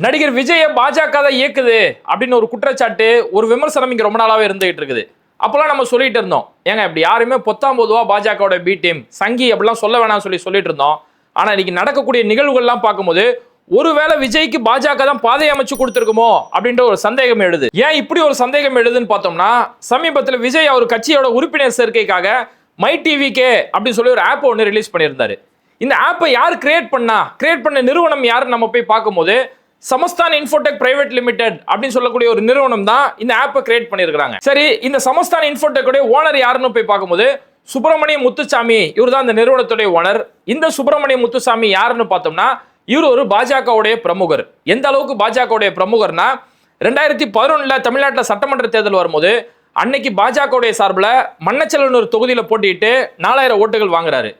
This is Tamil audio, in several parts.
நடிகர் விஜய பாஜக தான் இயக்குது அப்படின்னு ஒரு குற்றச்சாட்டு ஒரு விமர்சனம் இங்க ரொம்ப நாளாவே இருந்துகிட்டு இருக்குது. அப்பெல்லாம் நம்ம சொல்லிட்டு இருந்தோம். ஏங்க இப்படி யாருமே பொத்தாம் பொதுவா பாஜகவோட பி டீம் சங்கி அப்படிலாம் சொல்ல வேணாம்னு சொல்லி சொல்லிட்டு இருந்தோம். ஆனா இன்னைக்கு நடக்கக்கூடிய நிகழ்வுகள்லாம் பார்க்கும்போது ஒருவேளை விஜய்க்கு பாஜக தான் பாதை அமைச்சு கொடுத்துருக்குமோ அப்படின்ற ஒரு சந்தேகம் எழுது. ஏன் இப்படி ஒரு சந்தேகம் எழுதுன்னு பார்த்தோம்னா சமீபத்தில் விஜய் அவர் கட்சியோட உறுப்பினர் சேர்க்கைக்காக மை டிவி கே அப்படின்னு சொல்லி ஒரு ஆப் ஒன்று ரிலீஸ் பண்ணியிருந்தாரு. இந்த ஆப்பை யார் கிரியேட் பண்ணா கிரியேட் பண்ண நிறுவனம் யாருன்னு நம்ம போய் பார்க்கும்போது சமஸ்தான் இன்ஃபோடெக் பிரைவேட் லிமிடெட் அப்படின்னு சொல்லக்கூடிய ஒரு நிறுவனம் தான் இந்த ஆப்பை கிரியேட் பண்ணியிருக்காங்க சரி இந்த சமஸ்தான் இன்ஃபோடெக்குடைய ஓனர் யாருன்னு போய் பார்க்கும்போது சுப்பிரமணிய முத்துசாமி இவர் தான் இந்த நிறுவனத்துடைய ஓனர் இந்த சுப்பிரமணிய முத்துசாமி யாருன்னு பார்த்தோம்னா இவர் ஒரு பாஜகவுடைய பிரமுகர். எந்த அளவுக்கு பாஜகவுடைய பிரமுகர்னா ரெண்டாயிரத்தி பதினொன்னுல தமிழ்நாட்டில் சட்டமன்ற தேர்தல் வரும்போது அன்னைக்கு பாஜகவுடைய சார்பில் மன்னச்செல்வனூர் தொகுதியில் போட்டியிட்டு நாலாயிரம் ஓட்டுகள் வாங்குறாரு.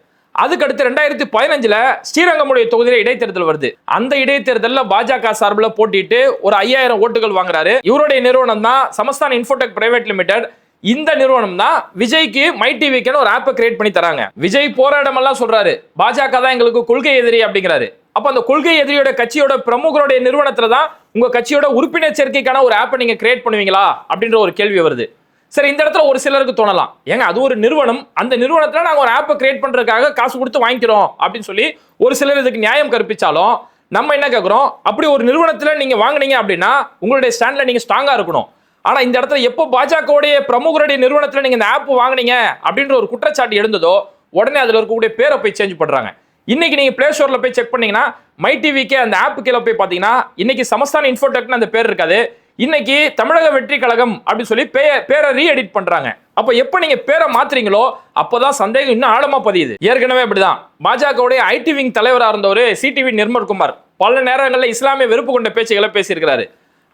அதுக்கடுத்து ரெண்டாயிரத்தி பதினஞ்சுல ஸ்ரீரங்கமுடைய தொகுதியில இடைத்தேர்தல் வருது. அந்த இடைத்தேர்தலில் பாஜக சார்பில் போட்டிட்டு ஒரு ஐயாயிரம் ஓட்டுகள் வாங்குறாரு. இவருடைய நிறுவனம் தான் சமஸ்தான் இன்ஃபோடெக் பிரைவேட் லிமிடெட் இந்த நிறுவனம் தான் விஜய்க்கு மை டிவிக்குன்னு ஒரு ஆப்பை கிரியேட் பண்ணி தராங்க. விஜய் போராடமெல்லாம் சொல்றாரு. பாஜக தான் எங்களுக்கு கொள்கை எதிரி அப்படிங்கிறாரு. அப்ப அந்த கொள்கை எதிரியோட கட்சியோட பிரமுகருடைய நிறுவனத்துல தான் உங்க கட்சியோட உறுப்பினர் சேர்க்கைக்கான ஒரு ஆப்பை நீங்க கிரியேட் பண்ணுவீங்களா? அப்படின்ற ஒரு கேள்வி வருது. சரி இந்த இடத்துல ஒரு சிலருக்கு தோணலாம். ஏங்க அது ஒரு நிறுவனம். அந்த நிறுவனத்தில் நாங்கள் ஒரு ஆப்பை கிரியேட் பண்ணுறதுக்காக காசு கொடுத்து வாங்கிக்கிறோம் அப்படின்னு சொல்லி ஒரு சிலர் இதுக்கு நியாயம் கற்பிச்சாலும் நம்ம என்ன கேட்குறோம் அப்படி ஒரு நிறுவனத்தில் நீங்கள் வாங்குனீங்க அப்படின்னா உங்களுடைய ஸ்டாண்டில் நீங்கள் ஸ்ட்ராங்காக இருக்கணும். ஆனால் இந்த இடத்துல எப்போ பாஜகவுடைய பிரமுகருடைய நிறுவனத்தில் நீங்கள் இந்த ஆப் வாங்குனீங்க அப்படின்ற ஒரு குற்றச்சாட்டு எழுந்ததோ உடனே அதில் இருக்கக்கூடிய பேரை போய் சேஞ்ச் பண்ணுறாங்க இன்னைக்கு நீங்க பிளே ஸ்டோர்ல போய் செக் பண்ணீங்கன்னா மை டிவிக்கே அந்த ஆப் கீழே போய் பாத்தீங்கன்னா இன்னைக்கு சமஸ்தான் இன்ஃபோடெக்னு அந்த பேர் இருக்காது. இன்னைக்கு தமிழக வெற்றி கழகம் அப்படின்னு சொல்லி பே பேரை ரீ எடிட் பண்றாங்க. அப்ப எப்ப நீங்க பேரை மாத்துறீங்களோ அப்போதான் சந்தேகம் இன்னும் ஆழமா பதியுது. ஏற்கனவே அப்படிதான். பாஜகவுடைய ஐடி விங் தலைவராக இருந்தவர் சிடிவி நிர்மல்குமார் பல நேரங்களில் இஸ்லாமிய வெறுப்பு கொண்ட பேச்சுகளை பேசியிருக்கிறாரு.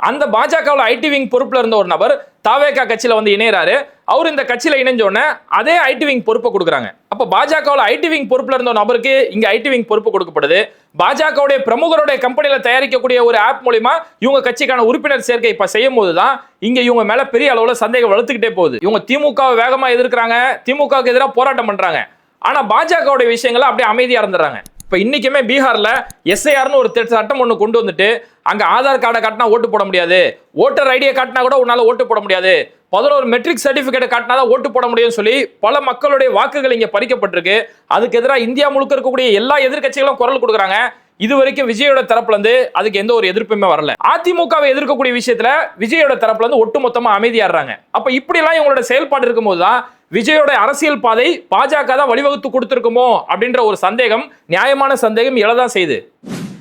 அந்த பாஜகவில் ஐடி விங் பொறுப்பில் இருந்த ஒரு நபர் தாவேகா கட்சியில் வந்து இணையறாரு. அவர் இந்த கட்சியில் இணைஞ்சோடனே அதே ஐடி விங் பொறுப்பை கொடுக்குறாங்க. அப்போ பாஜகவில் ஐடி விங் பொறுப்பில் இருந்த ஒரு நபருக்கு இங்கே ஐடி விங் பொறுப்பு கொடுக்கப்படுது. பாஜகவுடைய பிரமுகருடைய கம்பெனியில் தயாரிக்கக்கூடிய ஒரு ஆப் மூலிமா இவங்க கட்சிக்கான உறுப்பினர் சேர்க்கை இப்போ செய்யும் போதுதான் இங்கே இவங்க மேலே பெரிய அளவில் சந்தேகம் வளர்த்துக்கிட்டே போகுது. இவங்க திமுகவை வேகமாக எதிர்க்கிறாங்க. திமுகவுக்கு எதிராக போராட்டம் பண்ணுறாங்க ஆனால் பாஜகவுடைய விஷயங்களை அப்படியே அமைதியாக இருந்துடுறாங்க. இப்போ இன்றைக்குமே பீகாரில் எஸ்ஐஆர்னு ஒரு சட்டம் ஒன்று கொண்டு வந்துட்டு அங்கே ஆதார் கார்டை காட்டினா ஓட்டு போட முடியாது. ஓட்டர் ஐடியை காட்டினா கூட உன்னால் ஓட்டு போட முடியாது. பதினோரு மெட்ரிக் சர்டிஃபிகேட்டை காட்டினா தான் ஓட்டு போட முடியும்னு சொல்லி பல மக்களுடைய வாக்குகள் இங்கே பறிக்கப்பட்டிருக்கு. அதுக்கு எதிராக இந்தியா முழுக்க இருக்கக்கூடிய எல்லா எதிர்க்கட்சிகளும் குரல் கொடுக்குறாங்க. இது வரைக்கும் விஜயோட தரப்புல இருந்து அதுக்கு எந்த ஒரு எதிர்ப்புமே வரல. அதிமுகவை எதிர்க்கக்கூடிய விஷயத்துல விஜயோட தரப்புல இருந்து ஒட்டுமொத்தமா அமைதியாடுறாங்க. அப்ப இப்படி எல்லாம் இவங்களோட செயல்பாடு இருக்கும்போது தான் விஜயோட அரசியல் பாதை பாஜக தான் வழிவகுத்து கொடுத்துருக்குமோ அப்படின்ற ஒரு சந்தேகம் நியாயமான சந்தேகம் எழதான் செய்யுது.